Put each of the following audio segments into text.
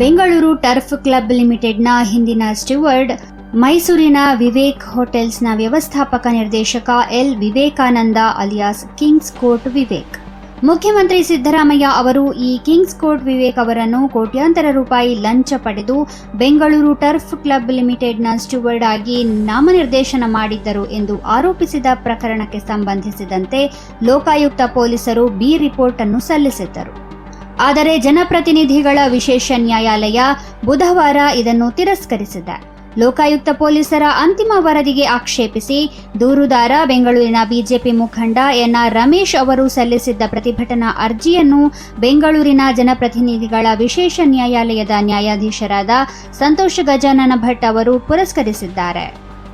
Bengaluru turf club ಲಿಮಿಟೆಡ್ನ ಹಿಂದಿನ steward, ಮೈಸೂರಿನ ವಿವೇಕ್ ಹೋಟೆಲ್ಸ್ನ ವ್ಯವಸ್ಥಾಪಕ ನಿರ್ದೇಶಕ L. Vivekananda alias, Kings court Vivek. ಮುಖ್ಯಮಂತ್ರಿ ಸಿದ್ದರಾಮಯ್ಯ ಅವರು ಈ ಕಿಂಗ್ಸ್ ಕೋರ್ಟ್ ವಿವೇಕ್ ಅವರನ್ನು ಕೋಟ್ಯಾಂತರ ರೂಪಾಯಿ ಲಂಚ ಪಡೆದು ಬೆಂಗಳೂರು ಟರ್ಫ್ ಕ್ಲಬ್ ಲಿಮಿಟೆಡ್ನ ಸ್ಟುವರ್ಡ್ ಆಗಿ ನಾಮನಿರ್ದೇಶನ ಮಾಡಿದ್ದರು ಎಂದು ಆರೋಪಿಸಿದ ಪ್ರಕರಣಕ್ಕೆ ಸಂಬಂಧಿಸಿದಂತೆ ಲೋಕಾಯುಕ್ತ ಪೊಲೀಸರು ಬಿ ರಿಪೋರ್ಟ್ ಅನ್ನು ಸಲ್ಲಿಸಿದ್ದರು. ಆದರೆ ಜನಪ್ರತಿನಿಧಿಗಳ ವಿಶೇಷ ನ್ಯಾಯಾಲಯ ಬುಧವಾರ ಇದನ್ನು ತಿರಸ್ಕರಿಸಿದೆ. ಲೋಕಾಯುಕ್ತ ಪೊಲೀಸರ ಅಂತಿಮ ವರದಿಗೆ ಆಕ್ಷೇಪಿಸಿ ದೂರುದಾರ ಬೆಂಗಳೂರಿನ ಬಿಜೆಪಿ ಮುಖಂಡ ಎನ್ಆರ್ ರಮೇಶ್ ಅವರು ಸಲ್ಲಿಸಿದ್ದ ಪ್ರತಿಭಟನಾ ಅರ್ಜಿಯನ್ನು ಬೆಂಗಳೂರಿನ ಜನಪ್ರತಿನಿಧಿಗಳ ವಿಶೇಷ ನ್ಯಾಯಾಲಯದ ನ್ಯಾಯಾಧೀಶರಾದ ಸಂತೋಷ್ ಗಜಾನನ ಭಟ್ ಅವರು ಪುರಸ್ಕರಿಸಿದ್ದಾರೆ.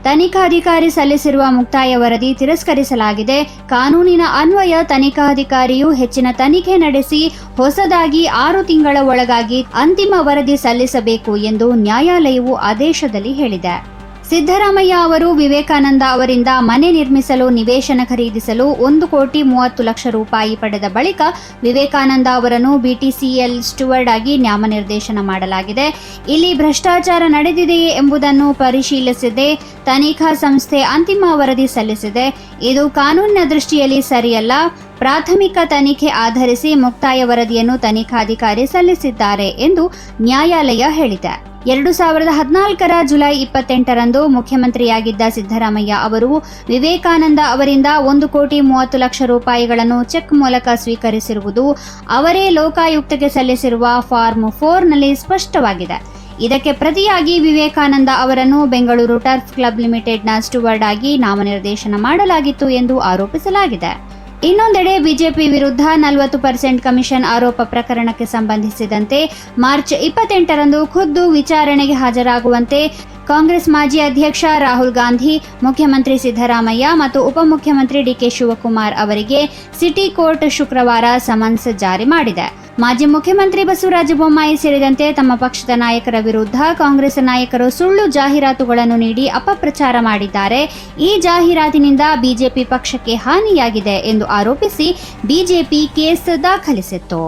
ತನಿಖಾಧಿಕಾರಿ ಸಲ್ಲಿಸಿರುವ ಮುಕ್ತಾಯ ವರದಿ ತಿರಸ್ಕರಿಸಲಾಗಿದೆ. ಕಾನೂನಿನ ಅನ್ವಯ ತನಿಖಾಧಿಕಾರಿಯು ಹೆಚ್ಚಿನ ತನಿಖೆ ನಡೆಸಿ ಹೊಸದಾಗಿ ಆರು ತಿಂಗಳ ಒಳಗಾಗಿ ಅಂತಿಮ ವರದಿ ಸಲ್ಲಿಸಬೇಕು ಎಂದು ನ್ಯಾಯಾಲಯವು ಆದೇಶದಲ್ಲಿ ಹೇಳಿದೆ. ಸಿದ್ದರಾಮಯ್ಯ ಅವರು, ವಿವೇಕಾನಂದ ಅವರಿಂದ ಮನೆ ನಿರ್ಮಿಸಲು ನಿವೇಶನ ಖರೀದಿಸಲು ಒಂದು ಕೋಟಿ ಮೂವತ್ತು ಲಕ್ಷ ರೂಪಾಯಿ ಪಡೆದ ಬಳಿಕ ವಿವೇಕಾನಂದ ಅವರನ್ನು ಬಿಟಿಸಿಎಲ್ ಸ್ಟುವರ್ಡ್ ಆಗಿ ನಾಮನಿರ್ದೇಶನ ಮಾಡಲಾಗಿದೆ. ಇಲ್ಲಿ ಭ್ರಷ್ಟಾಚಾರ ನಡೆದಿದೆಯೇ ಎಂಬುದನ್ನು ಪರಿಶೀಲಿಸಿದೆ ತನಿಖಾ ಸಂಸ್ಥೆ ಅಂತಿಮ ವರದಿ ಸಲ್ಲಿಸಿದೆ. ಇದು ಕಾನೂನಿನ ದೃಷ್ಟಿಯಲ್ಲಿ ಸರಿಯಲ್ಲ. ಪ್ರಾಥಮಿಕ ತನಿಖೆ ಆಧರಿಸಿ ಮುಕ್ತಾಯ ವರದಿಯನ್ನು ತನಿಖಾಧಿಕಾರಿ ಸಲ್ಲಿಸಿದ್ದಾರೆ ಎಂದು ನ್ಯಾಯಾಲಯ ಹೇಳಿದೆ. ಎರಡು ಸಾವಿರದ ಹದಿನಾಲ್ಕರ ಜುಲೈ ಇಪ್ಪತ್ತೆಂಟರಂದು ಮುಖ್ಯಮಂತ್ರಿಯಾಗಿದ್ದ ಸಿದ್ದರಾಮಯ್ಯ ಅವರು ವಿವೇಕಾನಂದ ಅವರಿಂದ ಒಂದು ಕೋಟಿ ಮೂವತ್ತು ಲಕ್ಷ ರೂಪಾಯಿಗಳನ್ನು ಚೆಕ್ ಮೂಲಕ ಸ್ವೀಕರಿಸಿರುವುದು ಅವರೇ ಲೋಕಾಯುಕ್ತಕ್ಕೆ ಸಲ್ಲಿಸಿರುವ ಫಾರ್ಮ್ ಫೋರ್ನಲ್ಲಿ ಸ್ಪಷ್ಟವಾಗಿದೆ. ಇದಕ್ಕೆ ಪ್ರತಿಯಾಗಿ ವಿವೇಕಾನಂದ ಅವರನ್ನು ಬೆಂಗಳೂರು ಟರ್ಫ್ ಕ್ಲಬ್ ಲಿಮಿಟೆಡ್ನ ಸ್ಟುವರ್ಡ್ ಆಗಿ ನಾಮನಿರ್ದೇಶನ ಮಾಡಲಾಗಿತ್ತು ಎಂದು ಆರೋಪಿಸಲಾಗಿದೆ. ಇನ್ನೊಂದೆಡೆ ಬಿಜೆಪಿ ವಿರುದ್ಧ ನಲವತ್ತು ಪರ್ಸೆಂಟ್ ಕಮಿಷನ್ ಆರೋಪ ಪ್ರಕರಣಕ್ಕೆ ಸಂಬಂಧಿಸಿದಂತೆ ಮಾರ್ಚ್ ಇಪ್ಪತ್ತೆಂಟರಂದು ಖುದ್ದು ವಿಚಾರಣೆಗೆ ಹಾಜರಾಗುವಂತೆ ಕಾಂಗ್ರೆಸ್ ಮಾಜಿ ಅಧ್ಯಕ್ಷ ರಾಹುಲ್ ಗಾಂಧಿ, ಮುಖ್ಯಮಂತ್ರಿ ಸಿದ್ದರಾಮಯ್ಯ ಮತ್ತು ಉಪಮುಖ್ಯಮಂತ್ರಿ ಡಿಕೆ ಶಿವಕುಮಾರ್ ಅವರಿಗೆ ಸಿಟಿ ಕೋರ್ಟ್ ಶುಕ್ರವಾರ ಸಮನ್ಸ್ ಜಾರಿ ಮಾಡಿದೆ. ಮಾಜಿ ಮುಖ್ಯಮಂತ್ರಿ ಬಸವರಾಜ ಬೊಮ್ಮಾಯಿ ಸೇರಿದಂತೆ ತಮ್ಮ ಪಕ್ಷದ ನಾಯಕರ ವಿರುದ್ಧ ಕಾಂಗ್ರೆಸ್ ನಾಯಕರು ಸುಳ್ಳು ಜಾಹೀರಾತುಗಳನ್ನು ನೀಡಿ ಅಪಪ್ರಚಾರ ಮಾಡಿದ್ದಾರೆ. ಈ ಜಾಹೀರಾತಿನಿಂದ ಬಿಜೆಪಿ ಪಕ್ಷಕ್ಕೆ ಹಾನಿಯಾಗಿದೆ ಎಂದು ಆರೋಪಿಸಿ ಬಿಜೆಪಿ ಕೇಸ್ ದಾಖಲಿಸಿತ್ತು.